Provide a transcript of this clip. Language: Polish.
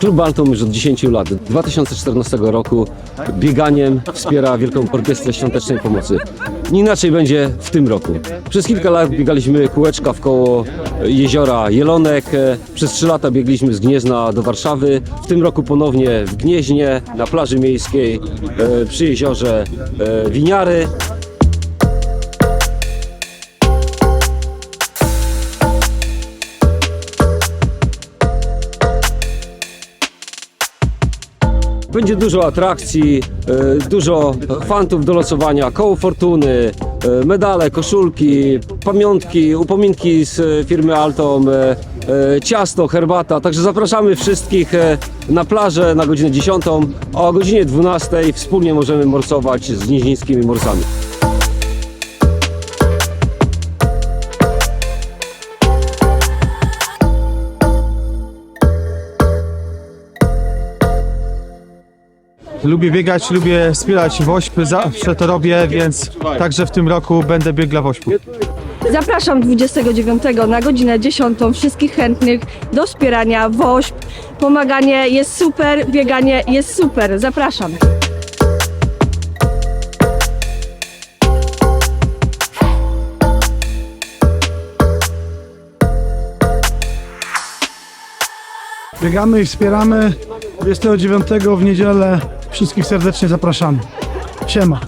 Klub Baltom już od 10 lat, 2014 roku bieganiem wspiera Wielką Orkiestrę Świątecznej Pomocy. Nie inaczej będzie w tym roku. Przez kilka lat biegaliśmy kółeczka w koło jeziora Jelonek. Przez 3 lata biegliśmy z Gniezna do Warszawy. W tym roku ponownie w Gnieźnie, na plaży miejskiej, e, przy jeziorze e, Winiary. Będzie dużo atrakcji, e, dużo fantów do losowania, koło fortuny, e, medale, koszulki, pamiątki, upominki z firmy Altom, e, ciasto, herbata. Także zapraszamy wszystkich na plażę na godzinę 10, a o godzinie 12 wspólnie możemy morsować z gnieźnieńskimi morsami. Lubię biegać, lubię wspierać WOŚP, zawsze to robię, więc także w tym roku będę biegł dla WOŚP-u. Zapraszam 29 na godzinę 10 wszystkich chętnych do wspierania WOŚP. Pomaganie jest super, bieganie jest super. Zapraszam. Biegamy i wspieramy 29 w niedzielę. Wszystkich serdecznie zapraszamy. Siema.